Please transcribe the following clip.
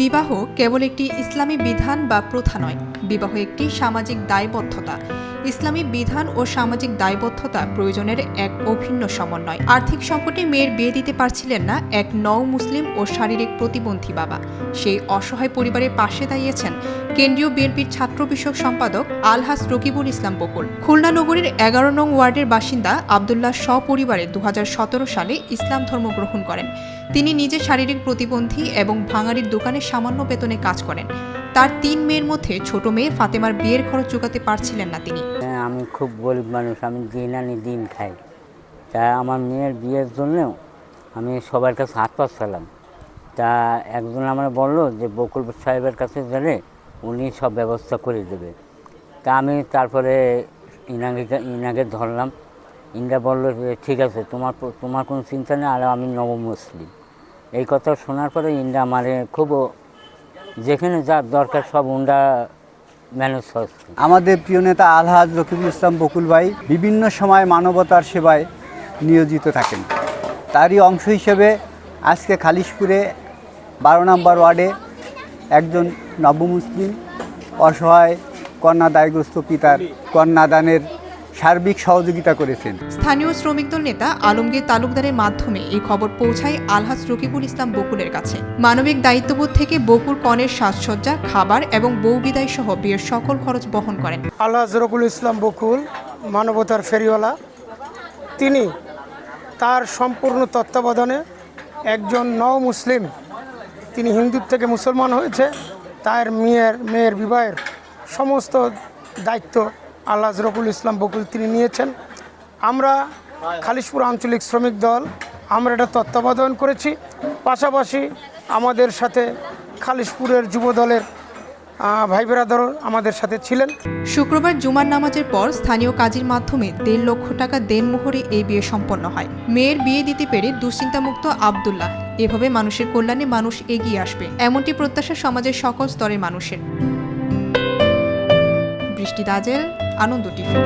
বিবাহ কেবল একটি ইসলামী বিধান বা প্রথা নয়, বিবাহ একটি সামাজিক দায়বদ্ধতা। ইসলামী বিধান ও সামাজিক দায়বদ্ধতা প্রয়োজনের এক অভিন্ন সমন্বয়। আর্থিক সংকটে মেয়ের বিয়ে দিতে পারছিলেন না এক নও মুসলিম ও শারীরিক প্রতিবন্ধী বাবা। সেই অসহায় পরিবারের পাশে দাঁড়িয়েছেন কেন্দ্রীয় বিএনপির ছাত্র বিষয়ক সম্পাদক আলহাস রকিবুল ইসলাম বকুল। খুলনা নগরীর এগারো নং ওয়ার্ডের বাসিন্দা আবদুল্লাহ সপরিবারে দু হাজার সতেরো সালে ইসলাম ধর্ম গ্রহণ করেন। তিনি নিজে শারীরিক প্রতিবন্ধী এবং ভাঙাড়ির দোকানে সামান্য বেতনে কাজ করেন। তার তিন মেয়ের মধ্যে ছোট মেয়ে ফাতেমার বিয়ের খরচ চুকাতে পারছিলেন না তিনি। হ্যাঁ, আমি খুব গরিব মানুষ আমি দিন আনি দিন খাই। তা আমার মেয়ের বিয়ের জন্যও আমি সবার কাছে হাত পাচ্ছিলাম তা একজন আমার বলল যে বকুল সাহেবের কাছে গেলে উনি সব ব্যবস্থা করে দেবে। তা আমি তারপরে ইনাকে ইনাকে ধরলাম। ইন্দ্রা বলল ঠিক আছে তোমার তোমার কোনো চিন্তা নেই আর আমি নবমুসলিম এই কথা শোনার পরে ইন্ডা আমার খুব যেখানে যা দরকার সব উন্ডা ম্যানেজ আমাদের প্রিয় নেতা আলহাজ রকিবুল ইসলাম বকুল ভাই বিভিন্ন সময় মানবতার সেবায় নিয়োজিত থাকেন। তারই অংশ হিসেবে আজকে খালিশপুরে বারো নম্বর ওয়ার্ডে একজন নবমুসলিম অসহায় কন্যা দায়গ্রস্ত পিতার কন্যাদানের সার্বিক সহযোগিতা করেছেন। স্থানীয় শ্রমিক দল নেতা আলমগীর তালুকদারের মাধ্যমে এই খবর পৌঁছায় আলহাজ রকিবুল ইসলাম বকুলের কাছে। মানবিক দায়িত্ববোধ থেকে বকুল কনের সাজসজ্জা খাবার এবং বউ বিদায় সহ বিয়ের সকল খরচ বহন করেন। আলহাজ রকুল ইসলাম বকুল মানবতার ফেরিওয়ালা। তিনি তার সম্পূর্ণ তত্ত্বাবধানে একজন নও মুসলিম। তিনি হিন্দুর থেকে মুসলমান হয়েছে। তার মেয়ের মেয়ের বিবাহের সমস্ত দায়িত্ব আল্লাহ জরকুল ইসলাম বকুল তিনি নিয়েছেন। আমরা খালিশপুর আঞ্চলিক শ্রমিক দল, আমরা এটা তত্ত্বাবধান করেছি। পাশাপাশি আমাদের সাথে খালিশপুরের যুব দলের ভাই বেরাদারও আমাদের সাথে ছিলেন। শুক্রবার জুমার নামাজের পর স্থানীয় কাজীর মাধ্যমে দেড় লক্ষ টাকা দেনমোহরে এই বিয়ে সম্পন্ন হয়। মেয়ের বিয়ে দিতে পেরে দুশ্চিন্তামুক্ত আবদুল্লাহ। এভাবে মানুষের কল্যাণে মানুষ এগিয়ে আসবে, এমনটি প্রত্যাশা সমাজের সকল স্তরের মানুষের। বৃষ্টি দাজেল আনন্দ টিভি।